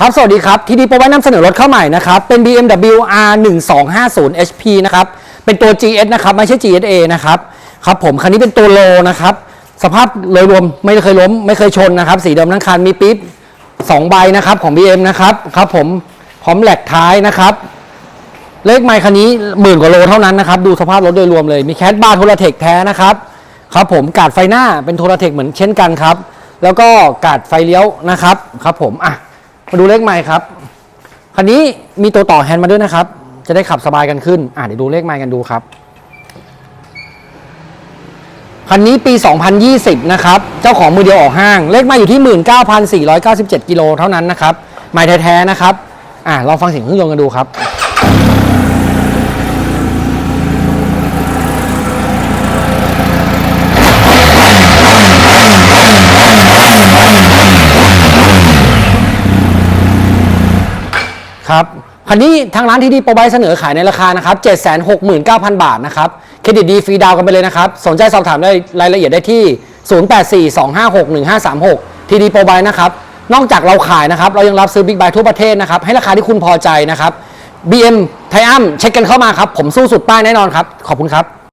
ครับ สวัสดีครับ ทีดีโปรไว้นำเสนอรถเข้าใหม่นะครับ เป็น BMW R1250 HP นะครับ เป็นตัว GS นะครับ ไม่ใช่ GSA นะครับ ครับผม คันนี้เป็นตัวโลนะครับ สภาพโดยรวมไม่เคยล้ม ไม่เคยชนนะครับ สีเดิมทั้งคัน มีปิ๊บ2ใบนะครับของ BM นะครับ ครับผม พร้อมแหลกท้ายนะครับ เลขไมค์คันนี้หมื่นกว่าโลเท่านั้นนะครับ ดูสภาพรถโดยรวมเลย มีแคสบาร์โทรเทคแท้นะครับ ครับผม กาดไฟหน้าเป็นโทรเทคเหมือนเช่นกันครับ แล้วก็กาดไฟเลี้ยวนะครับ ครับผม อะ มาดูเลขไมค์ครับ คันนี้มีตัวต่อแฮนด์มาด้วยนะครับ จะได้ขับสบายกันขึ้น อะเดี๋ยวดูเลขไมค์กันดูครับ คันนี้ปี 2020 นะครับ เจ้าของมือเดียวออกห้าง เลขไมค์อยู่ที่ 19,497 กิโลเท่านั้นนะครับไมค์แท้ๆนะครับ อะลองฟังเสียงเครื่องยนต์กันดูครับ ครับคันนี้ทางร้านที่ดีโปรไบเสนอขายในราคานะครับ769,000 บาทนะครับเครดิตดีฟรีดาวกันไปเลยนะครับ สนใจสอบถามได้รายละเอียดได้ที่ 0842561536ทีดีโปรไบนะครับ นอกจากเราขายนะครับ เรายังรับซื้อบิ๊กไบทั่วประเทศนะครับ ให้ราคาที่คุณพอใจนะครับ BM ไทอัมเช็คกันเข้ามาครับ ผมสู้สุดป้ายแน่นอนครับ ขอบคุณครับ